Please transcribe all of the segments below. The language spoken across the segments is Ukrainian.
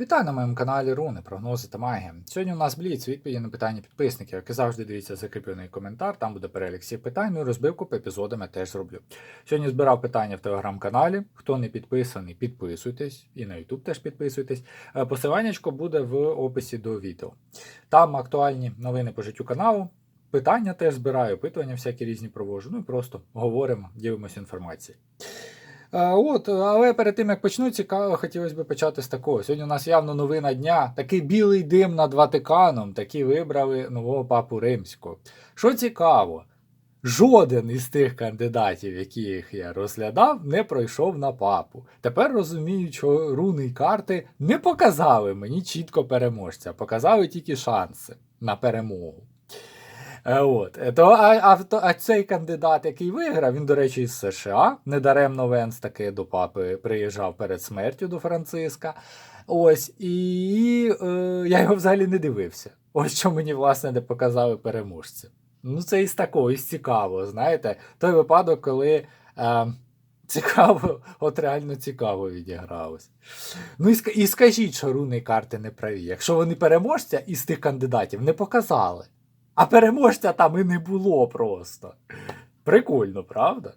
Вітаю на моєму каналі Руни, прогнози та магія. Сьогодні у нас бліц відповіді на питання підписників. Як і завжди, дивіться закріплений коментар, там буде перелік всіх питань, ну і розбивку по епізодам я теж зроблю. Сьогодні збирав питання в телеграм-каналі. Хто не підписаний, підписуйтесь, і на YouTube теж підписуйтесь. Е, Посиланнячко буде в описі до відео. Там актуальні новини по життю каналу. Питання теж збираю, опитування всякі різні проводжу. Ну і просто говоримо, дивимося інформацію. Е, От, але перед тим як почну, цікаво, хотілося б почати з такого. Сьогодні у нас явно новина дня. Такий білий дим над Ватиканом, такі вибрали нового папу римського. Що цікаво, жоден із тих кандидатів, яких я розглядав, не пройшов на папу. Тепер розумію, що руни й карти не показали мені чітко переможця, показали тільки шанси на перемогу. Е, От. Е, То, а, а, а цей кандидат, який виграв, він, до речі, із США. Недаремно Венс таки до папи приїжджав перед смертю до Франциска. Ось, і е, я його взагалі не дивився. Ось що мені, власне, не показали переможця. Ну, це із такого, із цікаво, знаєте, той випадок, коли. Е, Цікаво, от реально цікаво відігралось. Ну і, і скажіть, що руни карти не праві. Якщо вони переможця із тих кандидатів не показали. А переможця там і не було просто. Прикольно, правда?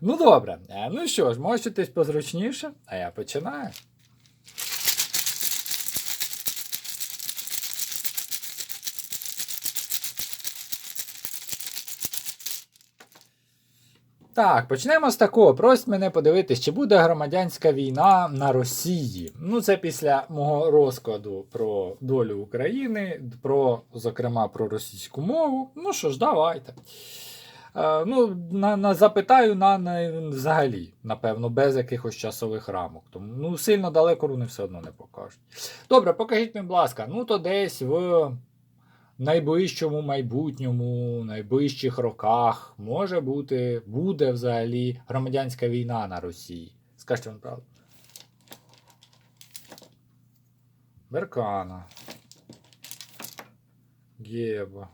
Ну добре. Е, Ну що ж, можете позручніше, а я починаю. Так, почнемо з такого. Просять мене подивитись, чи буде громадянська війна на Росії. Ну, це після мого розкладу про долю України, про, зокрема, про російську мову. Ну що ж, давайте. Е, ну, на, на, запитаю на, на взагалі, напевно, без якихось часових рамок. Тому ну, сильно далеко руни все одно не покажуть. Добре, покажіть мені, будь ласка, ну то десь в найближчому майбутньому, найближчих роках може бути, буде взагалі громадянська війна на Росії. Скажіть вам правду. Беркана. Геба.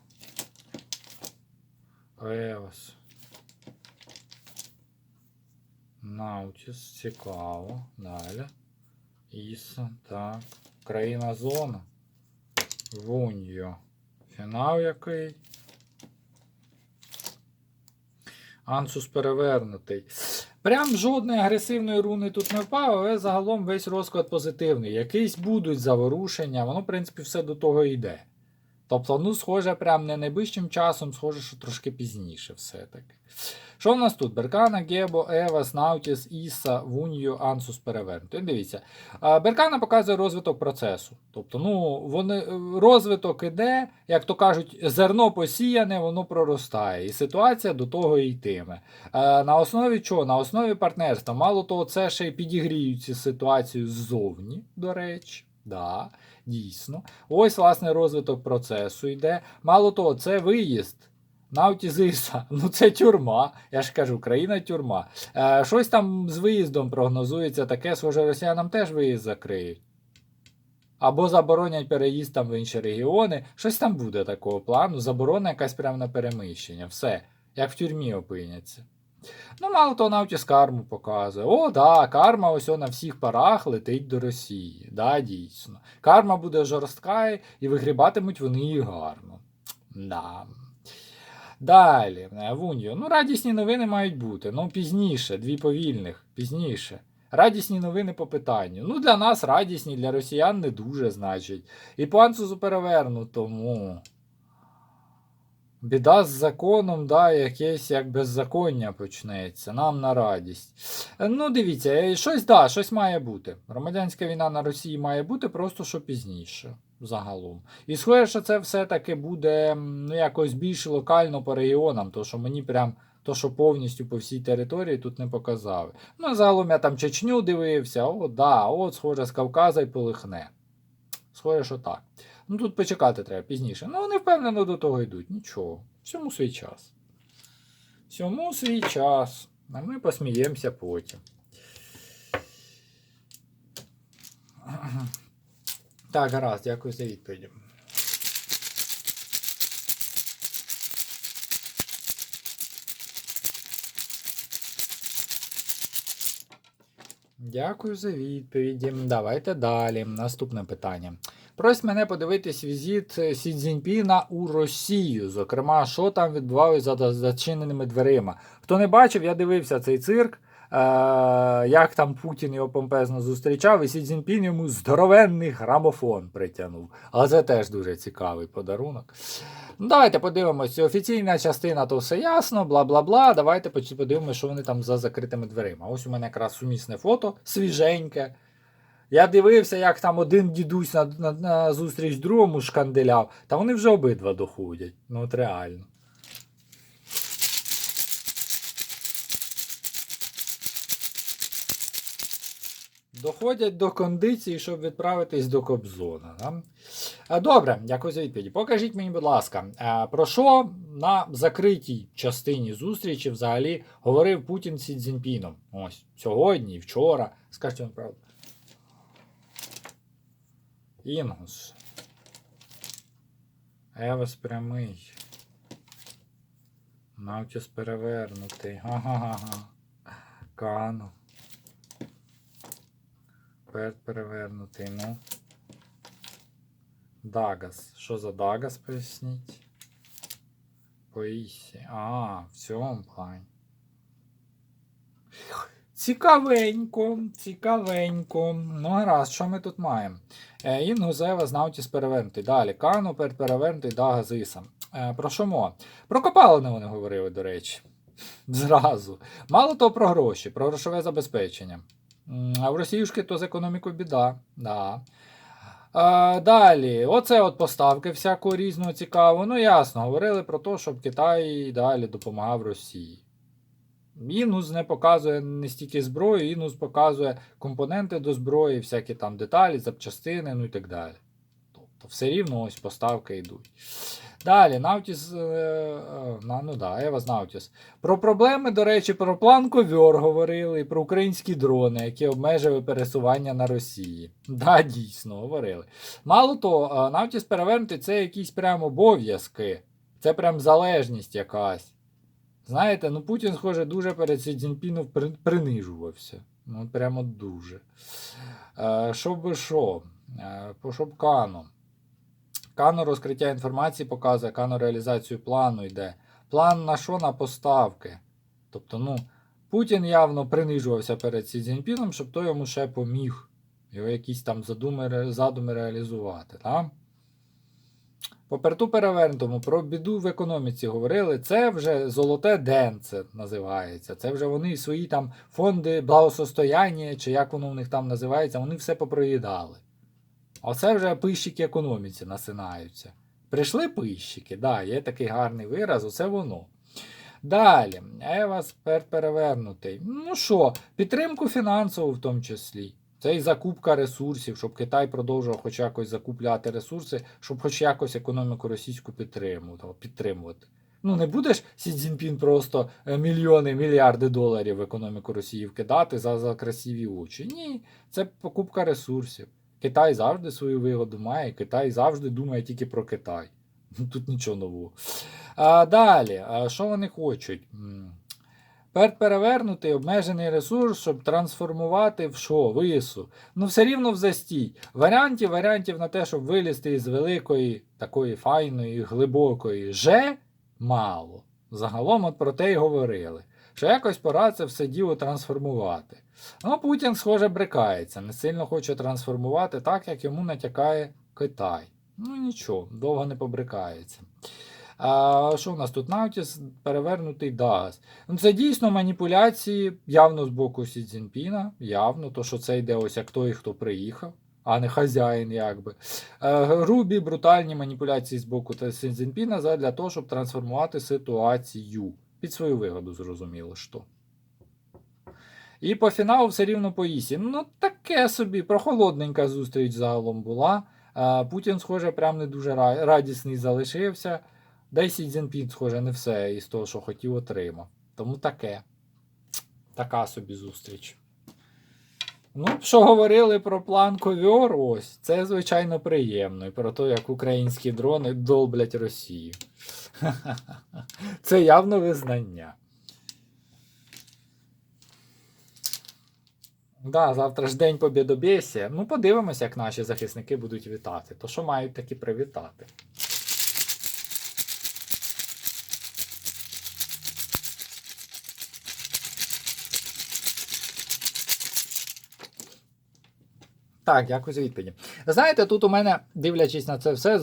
Еос. Наутіс. Цікаво. Далі. Іса. Так. Країна зона. Вуньо. Фінал який. Ансус перевернутий. Прям жодної агресивної руни тут не впав, але загалом весь розклад позитивний. Якісь будуть заворушення, воно, в принципі, все до того йде. Тобто, ну, схоже, прям не найближчим часом, схоже, що трошки пізніше все-таки. Що в нас тут? Беркана, Гебо, Евас, Наутіс, Іса, Вуньо, Ансус перевернутий. Дивіться. Беркана показує розвиток процесу. Тобто, ну, вони, е, розвиток іде, як то кажуть, зерно посіяне, воно проростає. І ситуація до того і йтиме. На основі чого? На основі партнерства. Мало того, це ще й підігріють цю ситуацію ззовні, до речі. Да, дійсно. Ось, власне, розвиток процесу йде. Мало того, це виїзд. Наутізиса, ну це тюрма. Я ж кажу, країна тюрма. Е, щось там з виїздом прогнозується, таке, схоже, росіянам теж виїзд закриють. Або заборонять переїзд там в інші регіони. Щось там буде такого плану. Заборона якась прямо на переміщення. Все, як в тюрмі опиняться. Ну, мало того, Наутіс карму показує. О, да, карма ось на всіх парах летить до Росії. Да, дійсно. Карма буде жорстка і вигрібатимуть вони її гарно. Да. Далі, Вуньо. Ну, радісні новини мають бути. Ну, пізніше, дві повільних, пізніше. Радісні новини по питанню. Ну, для нас радісні, для росіян не дуже, значить. І по Ансусу перевернутому. Біда з законом, да, якесь як беззаконня почнеться. Нам на радість. Е, Ну, дивіться, е, щось да, щось має бути. Громадянська війна на Росії має бути, просто що пізніше. Загалом. І схоже, що це все-таки буде ну, якось більш локально по регіонам, то що мені прям то, що повністю по всій території тут не показали. Ну, загалом я там Чечню дивився, о, да, от, схоже, з Кавказа й полихне. Схоже, що так. Ну тут почекати треба пізніше. Ну, вони впевнено до того йдуть. Нічого. Всьому свій час. Всьому свій час. А ми посміємося потім. Так, гаразд, дякую за відповідь. Дякую за відповіді. Давайте далі. Наступне питання. Прось мене подивитись візит Сі Цзіньпіна у Росію. Зокрема, що там відбувалося за- зачиненими дверима. Хто не бачив, я дивився цей цирк. Е, як там Путін його помпезно зустрічав, і Сі Цзіньпін йому здоровенний грамофон притягнув. Але це теж дуже цікавий подарунок. Ну, давайте подивимося. Офіційна частина, то все ясно, бла бла бла. Давайте подивимося, що вони там за закритими дверима. Ось у мене якраз сумісне фото, свіженьке. Я дивився, як там один дідусь на, на, на зустріч другому шканделяв, та вони вже обидва доходять. Ну от реально. Доходять до кондиції, щоб відправитись до Кобзона. Да? Добре, дякую за відповіді. Покажіть мені, будь ласка, про що на закритій частині зустрічі взагалі говорив Путін з Цзіньпіном? Ось сьогодні, вчора. Скажіть вам правду. Інгус. Евес прямий. Навтіс перевернутий. Га-га-га. Кану. Перт перевернутий, ну. Дагас. Що за Дагас, поясніть? Поїсі. А, в цьому плані. Цікавенько, цікавенько. Ну, гаразд, що ми тут маємо? Е, Інгузева знавтіс перевернутий. Далі. Кану перед перевернутий Дага Зиса. Е, про що мова? Про копалини вони говорили, до речі. Зразу. Мало того про гроші, про грошове забезпечення. А в Росіюшки то з економікою біда. Да. А, далі, оце от поставки всякого різного цікавого. Ну, ясно, говорили про те, щоб Китай далі допомагав Росії. Інус не показує не стільки зброю, Інус показує компоненти до зброї, всякі там деталі, запчастини, ну і так далі. Тобто все рівно ось поставки йдуть. Далі, Навтіс, е, е, ну да, Ева Навтіс. Про проблеми, до речі, про план ковьор говорили, про українські дрони, які обмежили пересування на Росії. Да, дійсно, говорили. Мало того, Навтіс перевернути це якісь прям обов'язки. Це прям залежність якась. Знаєте, ну Путін, схоже, дуже перед Сі Цзіньпіном принижувався. Ну, прямо дуже. Е, що би що? Е, по- щоб Кано. Розкриття інформації показує, Кано реалізацію плану йде. План на що? На поставки. Тобто, ну, Путін явно принижувався перед Сі Цзіньпіном, щоб той йому ще поміг його якісь там задуми, задуми реалізувати. Так? По перту перевернутому про біду в економіці говорили. Це вже золоте денце називається. Це вже вони свої там фонди благосостояння, чи як воно в них там називається, вони все попроїдали. Оце вже пищики економіці насинаються. Прийшли пищики, да, є такий гарний вираз, оце воно. Далі, пер перевернутий. Ну що, підтримку фінансову в тому числі. Це і закупка ресурсів, щоб Китай продовжував хоч якось закупляти ресурси, щоб хоч якось економіку російську підтримувати. підтримувати. Ну, не будеш Сі Цзіньпін просто е, мільйони, мільярди доларів в економіку Росії вкидати за, за красиві очі. Ні, це покупка ресурсів. Китай завжди свою вигоду має, Китай завжди думає тільки про Китай. Ну, Тут нічого нового. А, далі, а що вони хочуть? М, Пер перевернутий обмежений ресурс, щоб трансформувати в що? Вису. Ну, все рівно в застій. Варіантів, варіантів на те, щоб вилізти із великої, такої файної, глибокої же мало. Загалом от про те й говорили. Що якось пора це все діло трансформувати. Ну, Путін, схоже, брикається, не сильно хоче трансформувати так, як йому натякає Китай. Ну нічого, довго не побрикається. А що у нас тут Наутіс перевернутий Дагас. Ну, це дійсно маніпуляції явно з боку Сі Цзіньпіна, явно, то що це йде ось як той, хто приїхав, а не хазяїн, якби. Е, грубі, брутальні маніпуляції з боку Сі задля того, щоб трансформувати ситуацію. Під свою вигоду, зрозуміло, що. І по фіналу все рівно по Ісі. Ну, таке собі, прохолодненька зустріч загалом була. Путін, схоже, прям не дуже радісний залишився. Да й Сі Цзіньпін, схоже, не все із того, що хотів, отримав. Тому таке. Така собі зустріч. Ну, що говорили про план ковьор, ось, це, звичайно, приємно. І про те, як українські дрони долблять Росію. Це явно визнання. Да, завтра ж день Побєдобєсія. Ну, подивимося, як наші захисники будуть вітати. То що мають такі привітати? Так, дякую за відповіді. Знаєте, тут у мене, дивлячись на це все,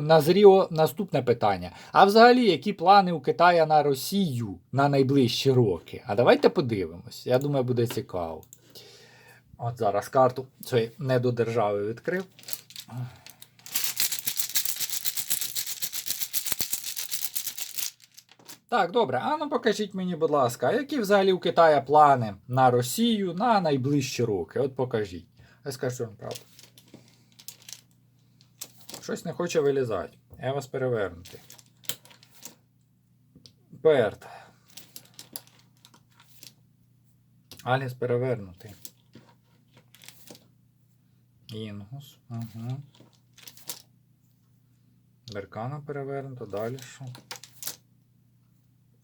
назріло наступне питання. А взагалі, які плани у Китая на Росію на найближчі роки? А давайте подивимось. Я думаю, буде цікаво. От зараз карту цієї недодержави відкрив. Так, добре. А ну покажіть мені, будь ласка, які взагалі у Китая плани на Росію на найближчі роки? От покажіть. Я скажу вам правду. Щось не хоче вилізати. Я вас перевернути. Перт. Аліс перевернутий. Інгус. Угу. Беркана перевернуто. Далі що?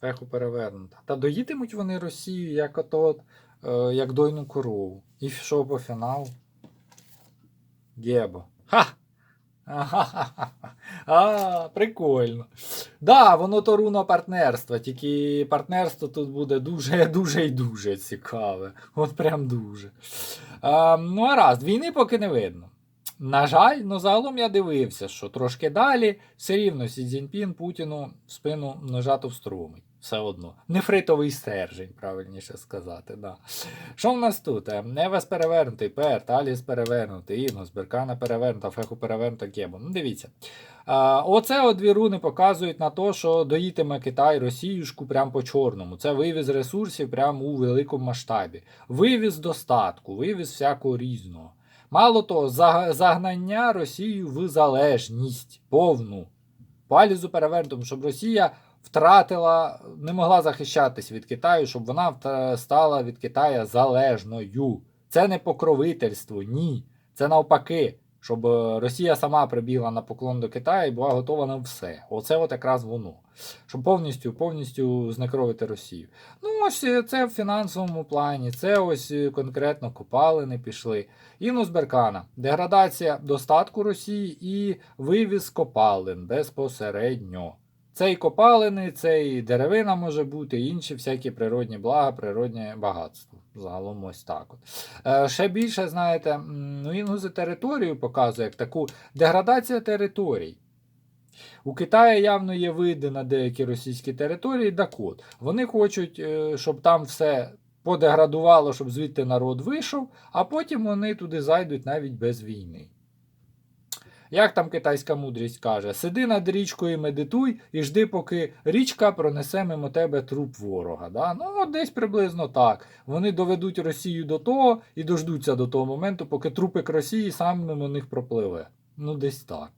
Феху перевернуто. Та доїтимуть вони Росію як от, е, як дойну корову. І що по фіналу? Гебо. Ха! А, прикольно. Да, воно то руно партнерства, тільки партнерство тут буде дуже, дуже і дуже цікаве. От прям дуже. А, ну, а раз, війни поки не видно. На жаль, ну загалом я дивився, що трошки далі все рівно Сі Цзіньпін Путіну в спину нажато встромить. Все одно. Нефритовий стержень, правильніше сказати. Да. Що в нас тут? Е, Невес перевернутий, Перт, Аліс перевернутий, Інус, Беркана перевернута, Феху перевернута, Гебо. Ну, дивіться. А, оце от дві руни показують на те, що доїтиме Китай Росіюшку прямо по чорному. Це вивіз ресурсів прямо у великому масштабі. Вивіз достатку, вивіз всякого різного. Мало того, загнання Росію в залежність повну. Палізу перевернутому, щоб Росія втратила, не могла захищатись від Китаю, щоб вона стала від Китаю залежною. Це не покровительство, ні. Це навпаки, щоб е, Росія сама прибігла на поклон до Китаю і була готова на все. Оце от якраз воно. Щоб повністю повністю знекровити Росію. Ну, ось е, це в фінансовому плані, це ось е, конкретно копалини пішли. Інус Беркана. Деградація достатку Росії і вивіз копалин безпосередньо. Це і копалини, це і деревина може бути, і інші всякі природні блага, природнє багатство. Загалом ось так. От. Е, ще більше, знаєте, ну, інгузи територію показує як таку деградація територій. У Китаї явно є види на деякі російські території, так от. Вони хочуть, е, щоб там все подеградувало, щоб звідти народ вийшов, а потім вони туди зайдуть навіть без війни. Як там китайська мудрість каже: сиди над річкою, медитуй і жди, поки річка пронесе мимо тебе труп ворога. Да? Ну, десь приблизно так. Вони доведуть Росію до того і дождуться до того моменту, поки трупик Росії сам мимо них пропливе. Ну, десь так.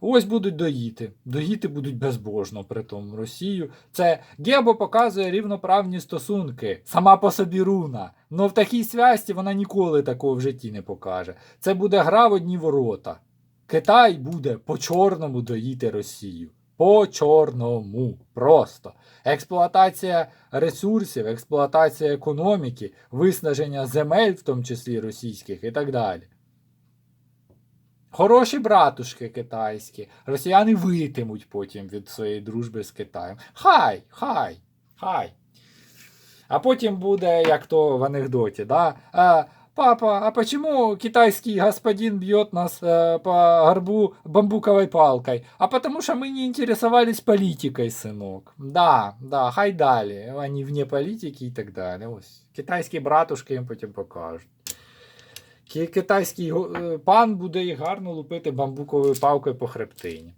Ось будуть доїти. Доїти будуть безбожно при тому Росію. Це Гебо показує рівноправні стосунки. Сама по собі руна. Но в такій свясті вона ніколи такого в житті не покаже. Це буде гра в одні ворота. Китай буде по чорному доїти Росію. По чорному. Просто. Експлуатація ресурсів, експлуатація економіки, виснаження земель, в тому числі російських, і так далі. Хороші братушки китайські. Росіяни витимуть потім від своєї дружби з Китаєм. Хай, хай, хай. А потім буде, як то в анекдоті, да? А, папа, а почему китайский господин бьет нас э, по горбу бамбуковой палкой? А потому что мы не интересовались политикой, сынок. Да, да, хай далі. Вони вне политики і так далі. Ось. Китайські братушки їм потім покажуть. Ки- Китайський го- е, пан буде їх гарно лупити бамбуковою палкою по хребтині.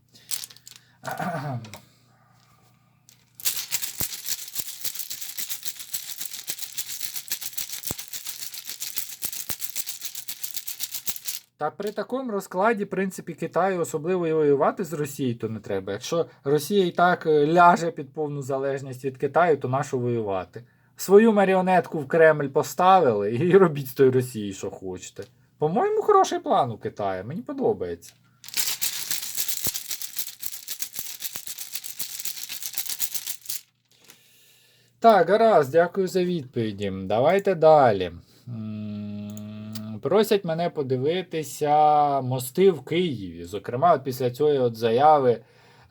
Та при такому розкладі, в принципі, Китаю особливо і воювати з Росією то не треба. Якщо Росія і так е, ляже під повну залежність від Китаю, то нащо воювати? Свою маріонетку в Кремль поставили і робіть з тої Росії, що хочете. По-моєму, хороший план у Китаю, мені подобається. Так, гаразд, дякую за відповіді. Давайте далі. Просять мене подивитися мости в Києві. Зокрема, після цієї от заяви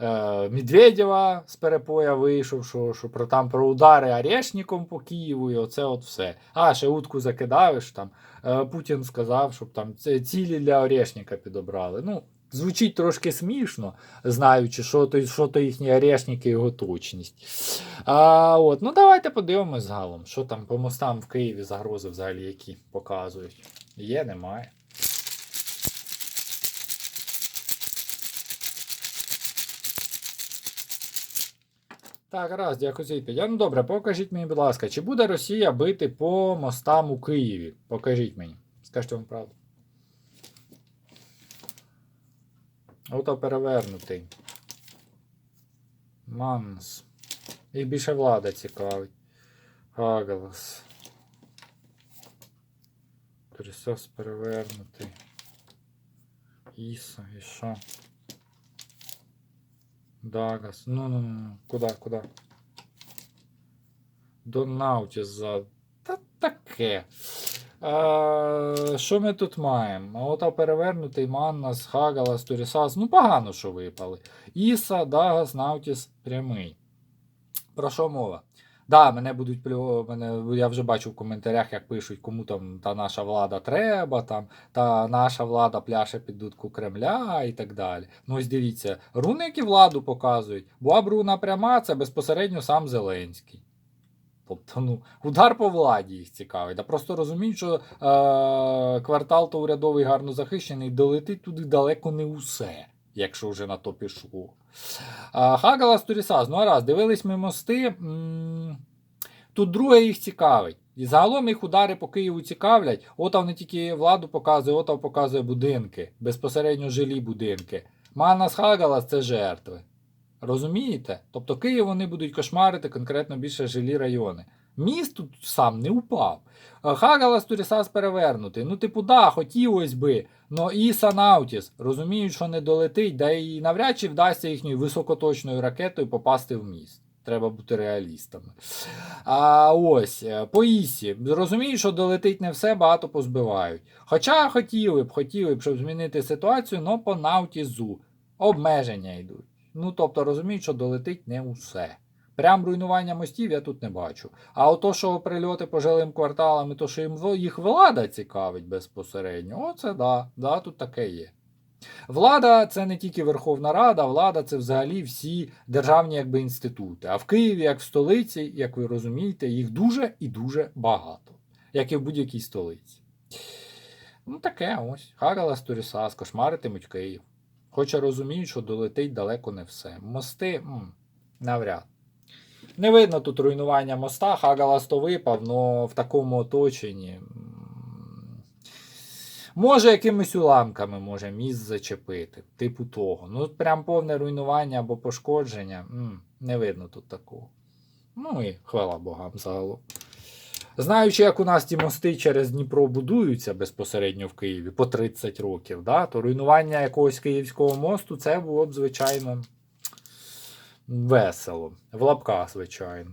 е, Медведєва з перепоя вийшов, що, що про там про удари Орешником по Києву, і оце от все. А, ще утку закидаєш там. Е, Путін сказав, щоб там цілі для Орешника підобрали. Ну, звучить трошки смішно, знаючи, що то, що то їхні орешники і його точність. А, от, ну давайте подивимось загалом, що там по мостам в Києві загрози взагалі які показують. Є, немає. Так, раз, дякую за відповідь. Ну добре, покажіть мені, будь ласка, чи буде Росія бити по мостам у Києві? Покажіть мені. Скажіть вам правду. Ото перевернутий. Манс. І більше влада цікавить. Хагалас. Трисос перевернутий. Іса, і що? Дагас. Ну, ну, ну. Куда, куда? Донаутіс за. Та таке. А, що ми тут маємо? Ота перевернутий Маннас, Хагалас, Турісас. Ну, погано, що випали. Іса, Дагас, Наутіс, прямий. Про що мова? Да, мене будуть мене, я вже бачу в коментарях, як пишуть, кому там та наша влада треба, там, та наша влада пляше під дудку Кремля і так далі. Ну ось дивіться, руни, які владу показують. Була б руна пряма, це безпосередньо сам Зеленський. Тобто, ну, удар по владі їх цікавить. Да просто розуміють, що е- квартал то урядовий гарно захищений, долетить туди далеко не усе, якщо вже на то пішло. А, Хагалас Турісас, ну а раз, дивились ми мости. Тут друге їх цікавить. І загалом їх удари по Києву цікавлять. Ота не тільки владу показує, ота показує будинки, безпосередньо жилі будинки. Манас Хагалас це жертви. Розумієте? Тобто Київ вони будуть кошмарити конкретно більше жилі райони. Міст тут сам не упав. Хагалас Турісас перевернутий. Ну, типу, да, хотілось би. Но і Санаутіс розуміють, що не долетить, да і навряд чи вдасться їхньою високоточною ракетою попасти в міст. Треба бути реалістами. А ось е, по Ісі. Розуміють, що долетить не все, багато позбивають. Хоча хотіли б, хотіли б, щоб змінити ситуацію, но по Наутізу обмеження йдуть. Ну, тобто розуміють, що долетить не усе. Прям руйнування мостів я тут не бачу. А ото, що прильоти по жилим кварталам, і то, що їм їх влада цікавить безпосередньо, оце да, да, тут таке є. Влада це не тільки Верховна Рада, влада це взагалі всі державні якби, інститути. А в Києві, як в столиці, як ви розумієте, їх дуже і дуже багато, як і в будь-якій столиці. Ну, таке ось. Хагалас Турісас, кошмаритимуть Київ. Хоча розуміють, що долетить далеко не все. Мости м, навряд. Не видно тут руйнування моста, Хагалас то випав, але в такому оточенні. Може, якимись уламками може міст зачепити, типу того. Ну, прям повне руйнування або пошкодження. не видно тут такого. Ну і хвала Богам загалом. Знаючи, як у нас ті мости через Дніпро будуються безпосередньо в Києві по 30 років, да, то руйнування якогось київського мосту це було б, звичайно, весело. В лапках, звичайно.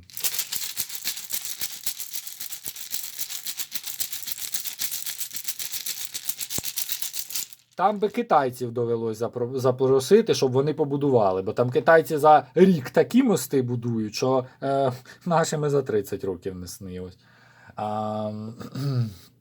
Там би китайців довелось запросити, щоб вони побудували, бо там китайці за рік такі мости будують, що е, нашими за 30 років не снилось. А,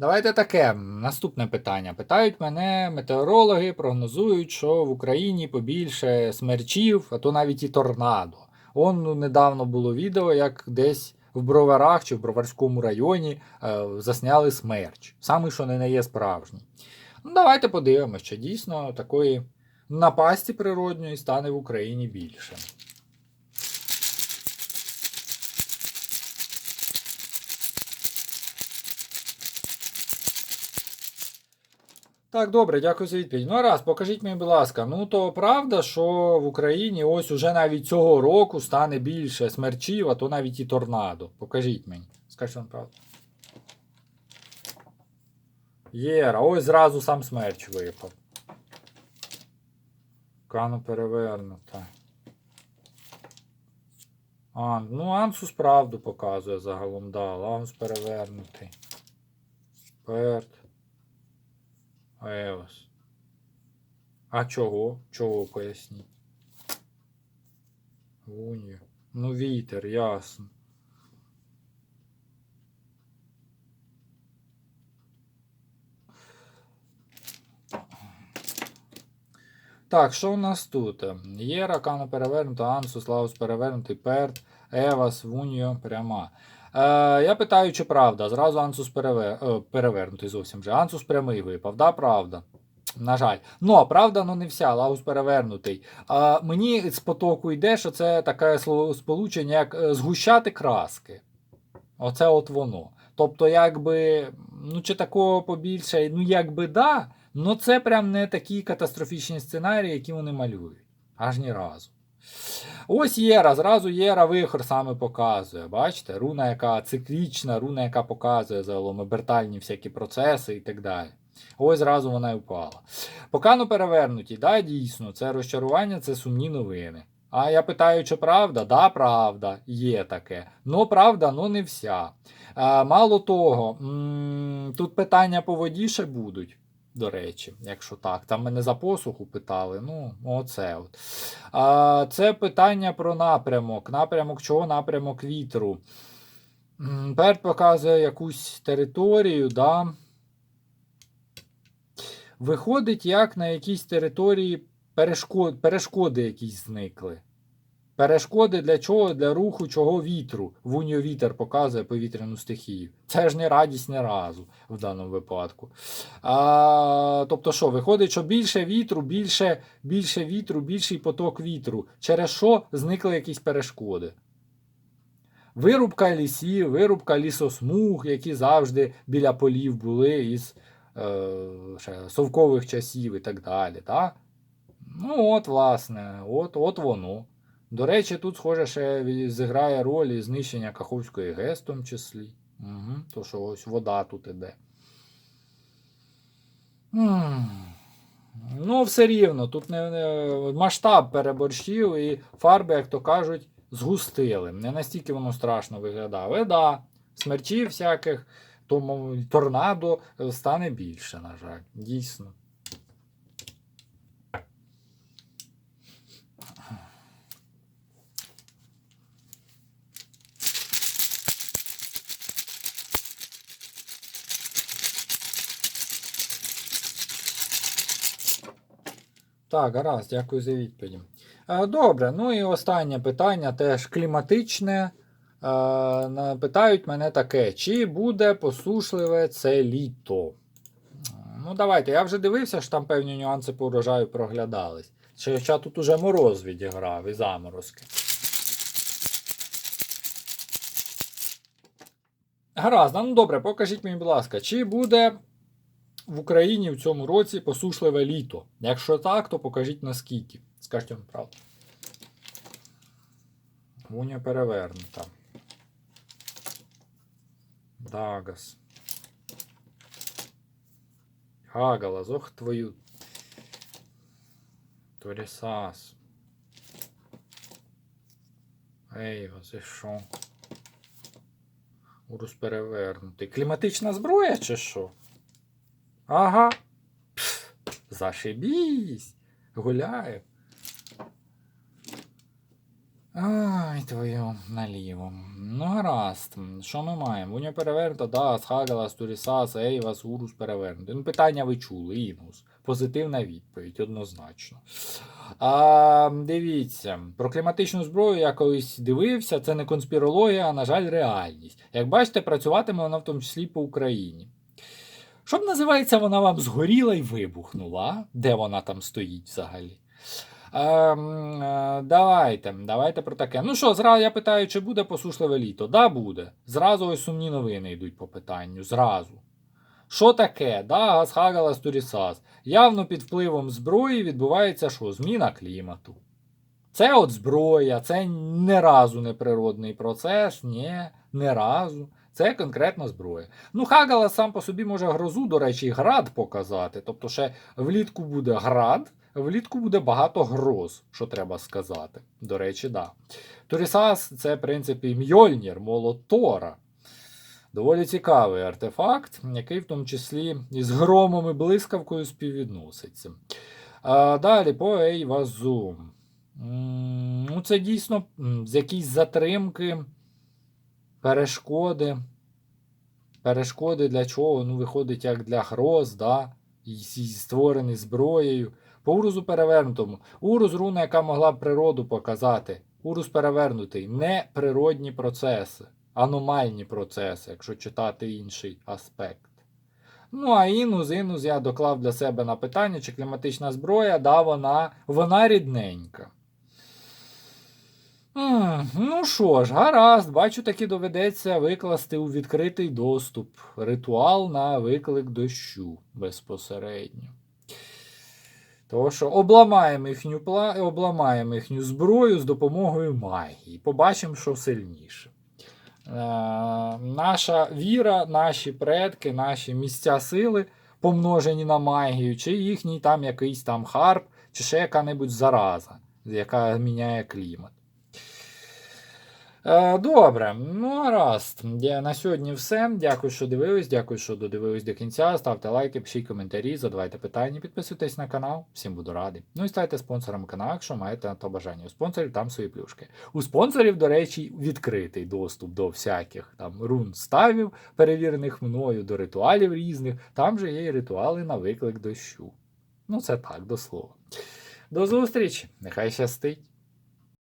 Давайте таке. Наступне питання. Питають мене метеорологи, прогнозують, що в Україні побільше смерчів, а то навіть і торнадо. Он ну, недавно було відео, як десь в Броварах чи в Броварському районі е, засняли смерч. Саме що не є справжній. Ну, давайте подивимося, чи дійсно такої напасті природньої стане в Україні більше. Так, добре, дякую за відповідь. Ну, раз, покажіть мені, будь ласка. Ну, то правда, що в Україні ось уже навіть цього року стане більше смерчів, а то навіть і торнадо. Покажіть мені. Скажіть вам правду. Єра, ось зразу сам смерч випав. Кану перевернута. А, ну, Ансус правду показує загалом, да. Лагус перевернутий. Перт. Еос. А чого? Чого поясніть? Унію. Ну, вітер, ясно. Так, що у нас тут? Є Ракана перевернута, Ансус, Лаус перевернутий, Перт, Евас, Вуньо, пряма. Е, я питаю, чи правда. Зразу Ансус перевер... е, перевернутий зовсім же. Ансус прямий випав. Да, правда. На жаль. Ну, правда, ну не вся, Лаус перевернутий. А, мені з потоку йде, що це таке словосполучення, як е, згущати краски. Оце от воно. Тобто, якби, ну чи такого побільше, ну якби да, ну це прям не такі катастрофічні сценарії, які вони малюють. Аж ні разу. Ось Єра, зразу Єра вихор саме показує. Бачите? Руна, яка циклічна, руна, яка показує загалом обертальні всякі процеси і так далі. Ось зразу вона і впала. Покану перевернуті, да, дійсно, це розчарування, це сумні новини. А я питаю, чи правда? Да, правда, є таке. Ну, правда, ну не вся. А, мало того, м, тут питання по воді ще будуть. До речі, якщо так. Там мене за посуху питали. Ну, оце от. А, це питання про напрямок. Напрямок чого? Напрямок вітру. Перт показує якусь територію, да. Виходить, як на якійсь території перешкоди, перешкоди якісь зникли. Перешкоди для чого? Для руху чого вітру. Вуньо вітер показує повітряну стихію. Це ж не радість ні разу в даному випадку. А, тобто, що, виходить, що більше вітру, більше, більше вітру, більший поток вітру. Через що зникли якісь перешкоди. Вирубка лісів, вирубка лісосмуг, які завжди біля полів були із е, ще, совкових часів і так далі. Так? Ну, от, власне, от, от воно. До речі, тут, схоже, ще зіграє роль і знищення Каховської ГЕС в тому числі. Угу, то що ось вода тут іде. Ну, все рівно, тут не, не масштаб переборщив і фарби, як то кажуть, згустили. Не настільки воно страшно виглядає. Да, смерчів всяких, тому торнадо е, стане більше, на жаль. Дійсно. Так, гаразд, дякую за відповідь. Е, Добре, ну і останнє питання теж кліматичне. Е, Питають мене таке: чи буде посушливе це літо? Ну, давайте, я вже дивився, що там певні нюанси по урожаю проглядались. Хоча тут уже мороз відіграв і заморозки. Гаразд, ну добре, покажіть мені, будь ласка, чи буде в Україні в цьому році посушливе літо? Якщо так, то покажіть наскільки. Скажіть вам правду. Гуня перевернута. Дагас. Хагалас, ох твою. Торісас. Ей, це що? Урус перевернутий. Кліматична зброя чи що? Ага. Пф, зашибісь. Гуляє. Ай, твою наліво. Ну, гаразд. Що ми маємо? Уня перевернута, да, Схагалас, Турісас, Ейвас, Урус перевернутий. Ну, питання ви чули, Інус. Позитивна відповідь, однозначно. А, дивіться, про кліматичну зброю я колись дивився, це не конспірологія, а, на жаль, реальність. Як бачите, працюватиме вона в тому числі по Україні. Що б називається, вона вам згоріла і вибухнула? Де вона там стоїть взагалі? Ем, е, давайте, давайте про таке. Ну що, зразу я питаю, чи буде посушливе літо? Да, буде. Зразу ось сумні новини йдуть по питанню. Зразу. Що таке? Да, газ Хагалас Турісас. Явно під впливом зброї відбувається що? Зміна клімату. Це от зброя, це не разу не природний процес, ні, не разу. Це конкретна зброя. Ну, Хагалас сам по собі може грозу, до речі, град показати. Тобто ще влітку буде град, Влітку буде багато гроз, що треба сказати. До речі, да. Турісас це, в принципі, Мьольнір, молот Тора. Доволі цікавий артефакт, який в тому числі із громом і блискавкою співвідноситься. А далі по Ейвазу. Ну, це дійсно з якісь затримки, перешкоди. Перешкоди для чого? Ну, виходить, як для гроз, да? і створений зброєю. По урузу перевернутому. Урус руна, яка могла б природу показати. Урус перевернутий. Не природні процеси, аномальні процеси, якщо читати інший аспект. Ну, а інус, інус я доклав для себе на питання, чи кліматична зброя, да, вона, вона рідненька. Ну що ж, гаразд, бачу, таки доведеться викласти у відкритий доступ ритуал на виклик дощу безпосередньо. Тому що обламаємо їхню, пла... обламаємо їхню зброю з допомогою магії. Побачимо, що сильніше. Е, наша віра, наші предки, наші місця сили помножені на магію, чи їхній там якийсь там харп, чи ще яка-небудь зараза, яка міняє клімат. Е, Добре, ну гаразд. На сьогодні все. Дякую, що дивились. Дякую, що додивились до кінця. Ставте лайки, пишіть коментарі, задавайте питання, підписуйтесь на канал. Всім буду радий. Ну і ставайте спонсором каналу, якщо маєте на то бажання. У спонсорів там свої плюшки. У спонсорів, до речі, відкритий доступ до всяких там рун ставів, перевірених мною, до ритуалів різних. Там же є і ритуали на виклик дощу. Ну, це так, до слова. До зустрічі! Нехай щастить!